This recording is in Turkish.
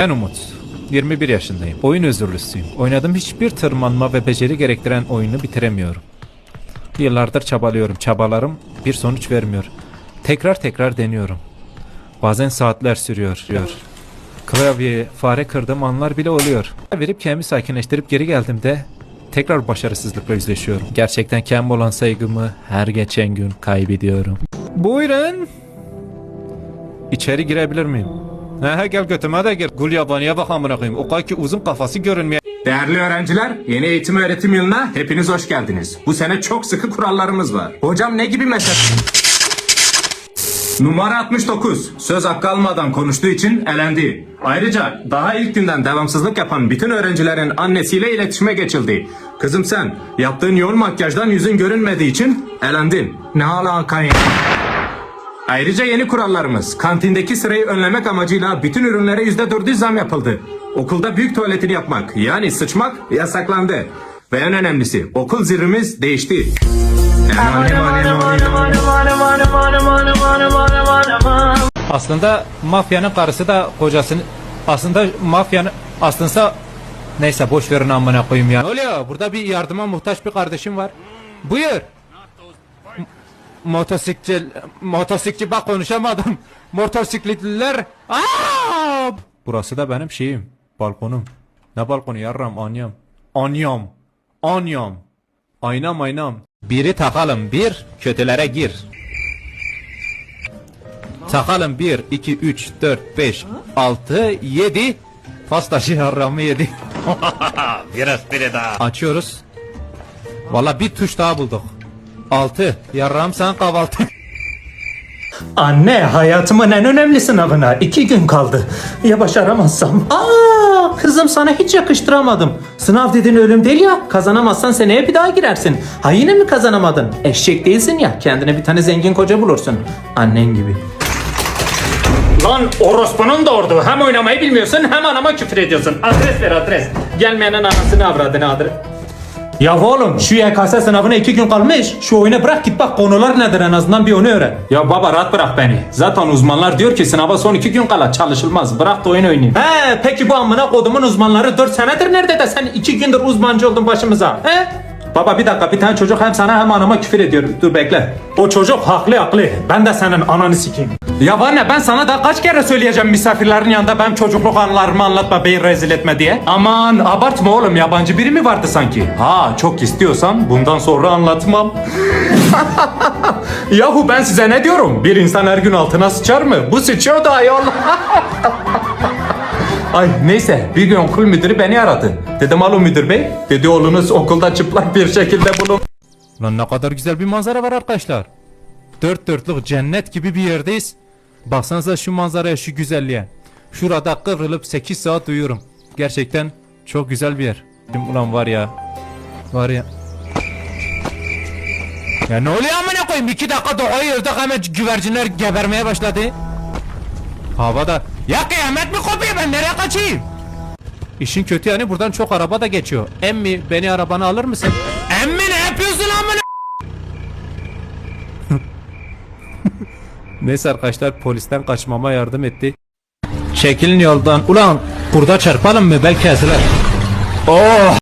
Ben Umut. 21 yaşındayım. Oyun özürlüsüyüm. Oynadığım hiçbir tırmanma ve beceri gerektiren oyunu bitiremiyorum. Yıllardır çabalıyorum. Çabalarım bir sonuç vermiyor. Tekrar tekrar deniyorum. Bazen saatler sürüyor. Sürüyor. Klavyeye fare kırdığım anlar bile oluyor. Verip kendimi sakinleştirip geri geldiğimde tekrar başarısızlıkla yüzleşiyorum. Gerçekten kendime olan saygımı her geçen gün kaybediyorum. Buyurun. İçeri girebilir miyim? He he gel götüme de gir. Gul yabaniye bak amına koyayım. O kadar ki uzun kafası görünmüyor. Değerli öğrenciler, yeni eğitim öğretim yılına hepiniz hoş geldiniz. Bu sene çok sıkı kurallarımız var. Hocam ne gibi mesela? Numara 69. Söz hakkı almadan konuştuğu için elendi. Ayrıca daha ilk günden devamsızlık yapan bütün öğrencilerin annesiyle iletişime geçildi. Kızım sen yaptığın yoğun makyajdan yüzün görünmediği için elendin. Ne alaka ya? Ayrıca yeni kurallarımız. Kantindeki sırayı önlemek amacıyla bütün ürünlere %400 zam yapıldı. Okulda büyük tuvaletini yapmak yani sıçmak yasaklandı. Ve en önemlisi okul zirvimiz değişti. Aslında mafyanın karısı da kocasını aslında mafyanın aslında neyse boş verin amına koyayım ya. Ne oluyor? Burada bir yardıma muhtaç bir kardeşim var. Buyur. Motosiklet motosikletçi bak konuşamadım. Motosikletliler. Aa! Burası da benim şeyim. Balkonum. Ne balkonu yarram anyam. Anyam. Anyam. Aynam aynam. Biri takalım bir kötülere gir. Takalım 1, 2, 3, 4, 5, 6, 7. Pastacı yarramı yedi. Biraz biri daha. Açıyoruz. Valla bir tuş daha bulduk. 6. Yarram sen kahvaltı. Anne hayatımın en önemli sınavına iki gün kaldı. Ya başaramazsam? Aa, kızım sana hiç yakıştıramadım. Sınav dediğin ölüm değil ya. Kazanamazsan seneye bir daha girersin. Ha yine mi kazanamadın? Eşek değilsin ya. Kendine bir tane zengin koca bulursun. Annen gibi. Lan orospunun doğurdu. Hem oynamayı bilmiyorsun hem anama küfür ediyorsun. Adres ver adres. Gelmeyenin anasını avradını adres. Ya oğlum şu YKS sınavına iki gün kalmış. Şu oyunu bırak git bak konular nedir en azından bir onu öğren. Ya baba rahat bırak beni. Zaten uzmanlar diyor ki sınava son iki gün kala çalışılmaz. Bırak da oyun oynayayım. He peki bu amına kodumun uzmanları 4 senedir nerede de sen iki gündür uzmancı oldun başımıza. He? Baba bir dakika bir tane çocuk hem sana hem anama küfür ediyor. Dur bekle. O çocuk haklı haklı. Ben de senin ananı sikeyim. Ya anne ben sana da kaç kere söyleyeceğim misafirlerin yanında benim çocukluk anılarımı anlatma beni rezil etme diye. Aman abartma oğlum yabancı biri mi vardı sanki? Ha çok istiyorsan bundan sonra anlatmam. Yahu ben size ne diyorum? Bir insan her gün altına sıçar mı? Bu sıçıyor da ayol. Ay neyse bir gün okul müdürü beni aradı. Dedim alo müdür bey. Dedi oğlunuz okulda çıplak bir şekilde bulun. Lan ne kadar güzel bir manzara var arkadaşlar. Dört dörtlük cennet gibi bir yerdeyiz. Baksanıza şu manzaraya şu güzelliğe. Şurada kıvrılıp 8 saat uyuyorum. Gerçekten çok güzel bir yer. Şimdi ulan var ya. Var ya. Ya ne oluyor amına koyayım? İki dakika doğayı yırdık hemen güvercinler gebermeye başladı. Havada. Ya kıyamet mi kopuyor ben nereye kaçayım? İşin kötü yani buradan çok araba da geçiyor. Emmi beni arabana alır mısın? Emmi ne yapıyorsun amına? Neyse arkadaşlar polisten kaçmama yardım etti. Çekilin yoldan. Ulan burada çarpalım mı belki eziler. Oh!